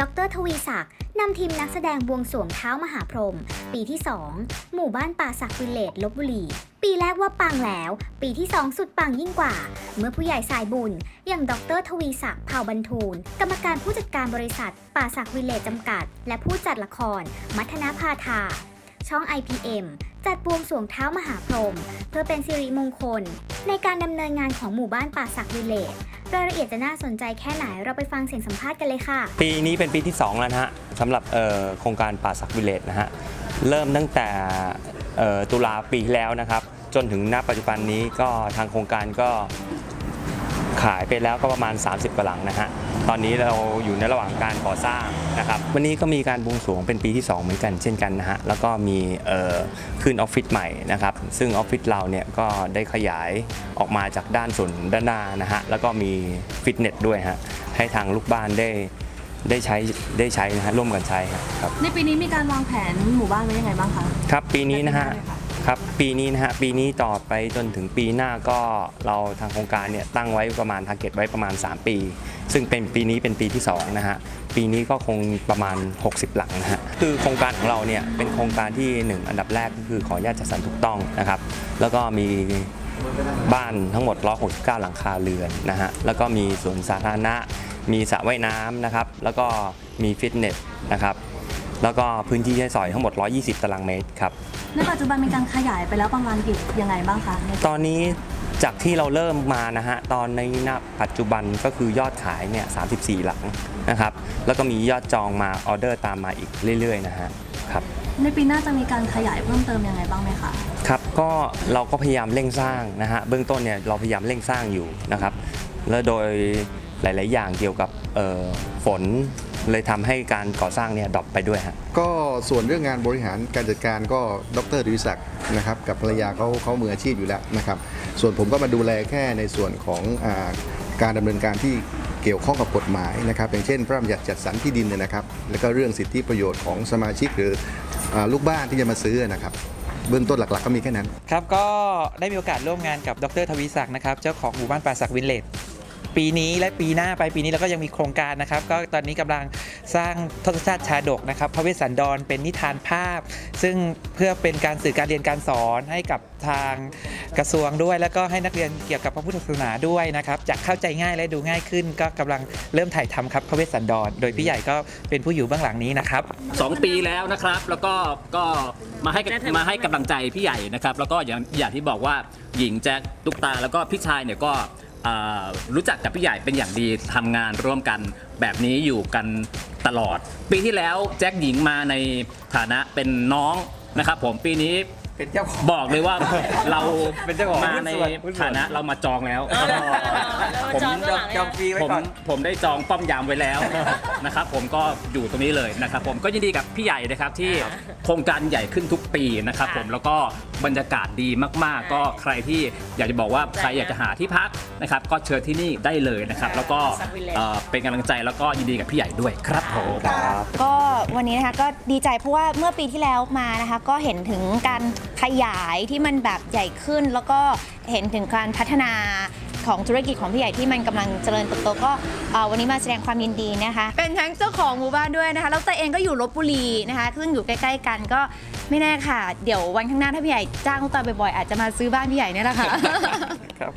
ดรทวีศักดิ์นำทีมนักแสดงบวงสรวงเท้ามหาพรหมปีที่ 2 หมู่บ้านป่าศักวิเลจลบบุรีปีแรกว่าปังแล้ว ปีที่ 2 สุดปังยิ่งกว่า เมื่อผู้ใหญ่สายบุญ อย่างดรทวีศักดิ์เผ่าบรรทูล กรรมการผู้จัดการบริษัท ป่าศักวิเลจจำกัด และผู้จัดละคร มัทนาพาธาช่อง IPM จัดบวงสรวงเท้ามหาพรหมเพื่อเป็นสิริมงคล ในการดำเนินงานของหมู่บ้านป่าศักวิเลจ รายละเอียดจะน่าสนใจแค่ไหนเราไปฟังเสียงสัมภาษณ์กันเลยค่ะ ปีนี้เป็นปีที่ 2 แล้วนะฮะสำหรับโครงการป่าศักวิเลตนะฮะเริ่มตั้งแต่ตุลาปีที่แล้วนะครับ จนถึงณปัจจุบันนี้ก็ทางโครงการก็ ขายไปแล้วก็ประมาณ 30กว่าหลังนะฮะ ตอนนี้เราอยู่ในระหว่างการก่อสร้างนะครับ วันนี้ก็มีการบวงสรวงเป็นปีที่ 2 เหมือนกันเช่นกันนะฮะ แล้วก็มีเอ่อขึ้นออฟฟิศใหม่นะครับ ซึ่งออฟฟิศเราเนี่ยก็ได้ขยายออกมาจากด้านส่วนด้านหน้านะฮะ แล้วก็มีฟิตเนสด้วยฮะ ให้ทางลูกบ้านได้ได้ใช้ได้ใช้นะฮะร่วมกันใช้ครับ ในปีนี้มีการวางแผนหมู่บ้านไว้ยังไงบ้างคะ ครับปีนี้นะฮะได้ ครับปีนี้นะฮะปีนี้ต่อไปจนถึงปีหน้าก็เราทางโครงการเนี่ยตั้งไว้ประมาณทาร์เก็ตไว้ประมาณ 3 ปี ซึ่งเป็นปีนี้เป็นปีที่2นะฮะปีนี้ก็คงประมาณ 60 หลังนะฮะคือโครงการของเราเนี่ยเป็นโครงการที่ 1 อันดับแรกก็คือขออนุญาตจัดสรรถูกต้องนะครับแล้วก็มีบ้านทั้งหมด 169 หลังคาเรือนนะฮะแล้วก็มีสวนสาธารณะ มีสระว่ายน้ำนะครับแล้วก็มีฟิตเนสนะครับ แล้วก็พื้นที่ใช้สอยทั้งหมด 120 ตารางเมตรครับ ในปัจจุบันมีการขยายไปแล้วประมาณกี่ยังไงบ้างคะในตอนนี้จากที่เราเริ่มมานะฮะตอนในณปัจจุบันก็คือยอดขายเนี่ย 34 หลังนะครับ แล้วก็มียอดจองมาออเดอร์ตามมาอีกเรื่อย ๆ นะฮะครับในปีหน้าจะมีการขยายเพิ่มเติมยังไงบ้างไหมคะครับก็เราก็พยายามเร่งสร้างนะฮะเบื้องต้นเนี่ยเราพยายามเร่งสร้างอยู่นะครับ แล้วโดยหลาย ๆ อย่างเกี่ยวกับเอ่อฝน เลยทำให้การก่อสร้างเนี่ยดรอปไปด้วยฮะ ก็ส่วนเรื่องงานบริหารการจัดการก็ดรดิวิศักดิ์นะครับกับภรรยาเขาเขามืออาชีพอยู่แล้วนะครับส่วนผมก็มาดูแลแค่ในส่วนของอาการดำเนินการที่เกี่ยวข้องกับกฎหมายนะครับอย่างเช่นพระราชบัญญัติจัดสรรที่ดินเนยนะครับแล้วก็เรื่องสิทธิประโยชน์ของสมาชิกหรืออาลูกบ้านที่จะมาซื้อนะครับเบื้องต้นหลักๆก็มีแค่นั้น ครับก็ได้มีโอกาสร่วมงานกับดรทวีศักดิ์นะครับ เจ้าของหมู่บ้านป่าศักดิ์วินเลจ ปีนี้และปีหน้าไปปีนี้เราก็ยังมีโครงการนะครับ ก็ตอนนี้กำลังสร้างทศชาติชาดกนะครับพระเวสสันดรเป็นนิทานภาพ ซึ่งเพื่อเป็นการสื่อการเรียนการสอนให้กับทางกระทรวงด้วย แล้วก็ให้นักเรียนเกี่ยวกับพระพุทธศาสนาด้วยนะครับจะเข้าใจง่ายและดูง่ายขึ้น ก็กำลังเริ่มถ่ายทำครับพระเวสสันดร โดยพี่ใหญ่ก็เป็นผู้อยู่เบื้องหลังนี้นะครับสองปีแล้วนะครับ แล้วก็ก็มาให้มาให้กำลังใจพี่ใหญ่นะครับ แล้วก็อย่างอย่างที่บอกว่าหญิงแจ็คตุ๊กตาแล้วก็พี่ชายเนี่ยก็ อ่ารู้จักกับพี่ใหญ่เป็นอย่างดีทำงานร่วมกันแบบนี้อยู่กันตลอด ปีที่แล้วแจ็คหญิงมาในฐานะเป็นน้องนะครับผมปีนี้ เป็นเจ้าของ บอกเลยว่า เราเป็นเจ้าของมาในหุ้นส่วนฐานะเรามาจองแล้วผมจองจองฟรีไว้ผมก่อน ผมได้จองป้อมยามไว้แล้ว นะครับผมก็อยู่ตรงนี้เลยนะครับผมก็ยินดีกับพี่ใหญ่นะครับที่โครงการใหญ่ขึ้นทุกปีนะครับผมแล้วก็ บรรยากาศดีมากๆ ก็ใครที่อยากจะบอกว่าใครอยากจะหาที่พักนะครับก็เชิญที่นี่ได้เลยนะครับ แล้วก็เอ่อเป็นกำลังใจแล้วก็ยินดีกับพี่ใหญ่ด้วยครับผม ก็วันนี้นะคะก็ดีใจเพราะว่าเมื่อปีที่แล้วมานะคะ ก็เห็นถึงการขยายที่มันแบบใหญ่ขึ้น แล้วก็เห็นถึงการพัฒนา ของธุรกิจของพี่ใหญ่ที่มันกำลังเจริญเติบโตก็เอ่อวันนี้มาแสดงความยินดีนะคะ เป็นทั้งเจ้าของหมู่บ้านด้วยนะคะแล้วตัวเองก็อยู่ลบบุรีนะคะซึ่งอยู่ใกล้ ๆ กันก็ไม่แน่ค่ะ เดี๋ยววันข้างหน้าถ้าพี่ใหญ่จ้างลูกตาบ่อยๆอาจจะมาซื้อบ้านพี่ใหญ่เนี่ยแหละค่ะครับ